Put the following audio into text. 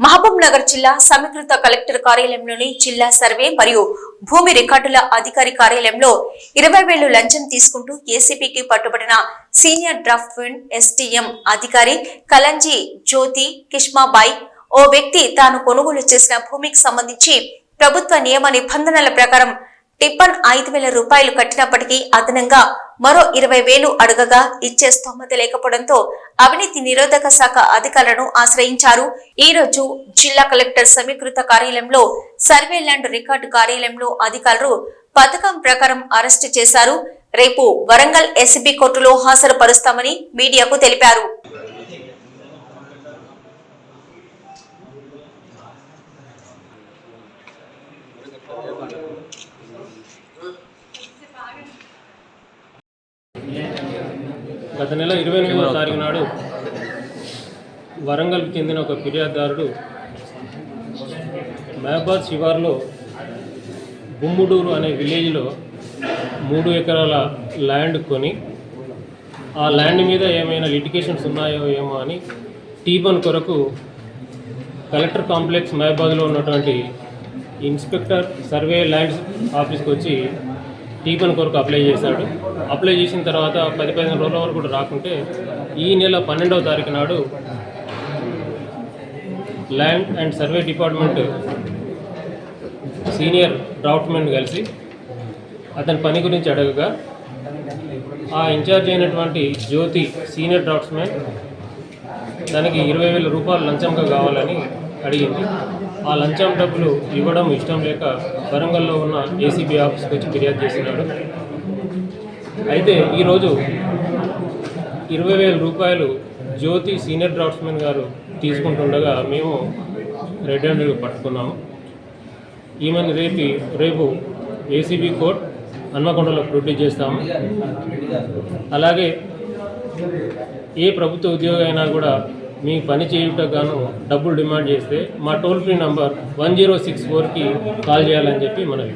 మహబూబ్ నగర్ జిల్లా సమీకృత కలెక్టర్ కార్యాలయంలోని జిల్లా సర్వే మరియు భూమి రికార్డుల అధికారి కార్యాలయంలో ఇరవై వేలు లంచం తీసుకుంటూ ఏసీపీకి పట్టుబడిన సీనియర్ డ్రాఫ్ట్మెన్ ఎస్టీఎం అధికారి కలంజీ జ్యోతి కిష్మాబాయ్ ఓ వ్యక్తి తాను కొనుగోలు చేసిన భూమికి సంబంధించి ప్రభుత్వ నియమ నిబంధనల ప్రకారం టిప్పన్ ఐదు వేల రూపాయలు కట్టినప్పటికీ అదనంగా మరో ఇరవై వేలు అడగగా ఇచ్చే స్తోమత లేకపోవడంతో అవినీతి నిరోధక శాఖ అధికారులను ఆశ్రయించారు. ఈ రోజు జిల్లా కలెక్టర్ సమీకృత కార్యాలయంలో సర్వే ల్యాండ్ రికార్డు కార్యాలయంలో అధికారులు పథకం ప్రకారం అరెస్టు చేశారు. రేపు వరంగల్ ఎస్బీ కోర్టులో హాజరుపరుస్తామని మీడియాకు తెలిపారు. గత నెల ఇరవై ఎనిమిదవ తారీఖు నాడు వరంగల్కి చెందిన ఒక ఫిర్యాదుదారుడు మహబాద్ శివార్లో బుమ్ముడూరు అనే విలేజ్లో మూడు ఎకరాల ల్యాండ్ కొని ఆ ల్యాండ్ మీద ఏమైనా లిటికేషన్స్ ఉన్నాయో ఏమో అని టీబన్ కొరకు కలెక్టర్ కాంప్లెక్స్ మహబాద్లో ఉన్నటువంటి ఇన్స్పెక్టర్ సర్వే ల్యాండ్స్ ఆఫీస్కి వచ్చి టీపన్ కొరకు అప్లై చేశాడు. అప్లై చేసిన తర్వాత పది పదిహేను రోజుల వరకు కూడా రాకుంటే ఈ నెల పన్నెండవ తారీఖు నాడు land and survey department senior draftsmen కలిసి అతని పని గురించి అడగగా ఆ ఇన్ఛార్జ్ అయినటువంటి జ్యోతి సీనియర్ డ్రాఫ్ట్స్మెన్ దానికి ఇరవై వేల రూపాయలు లంచంగా కావాలని అడిగింది. ఆ లంచం డబ్బులు ఇవ్వడం ఇష్టం లేక వరంగల్లో ఉన్న ఏసీబీ ఆఫీస్కి వచ్చి ఫిర్యాదు చేసినాడు అయితే ఈరోజు ఇరవై వేల రూపాయలు జ్యోతి సీనియర్ డ్రాఫ్ట్స్మెన్ గారు తీసుకుంటుండగా మేము రెడ్ హ్యాండెడ్ పట్టుకున్నాము. ఈమెను రేపు రేపు ఏసీబీ కోర్ట్ హన్మకొండలో ప్రొడ్యూస్ చేస్తాము. అలాగే ఏ ప్రభుత్వ ఉద్యోగి అయినా కూడా మీ పని చేయుటకు గాను డబ్బులు డిమాండ్ చేస్తే మా toll free number one zero six ఫోర్కి కాల్ చేయాలని చెప్పి మనవి.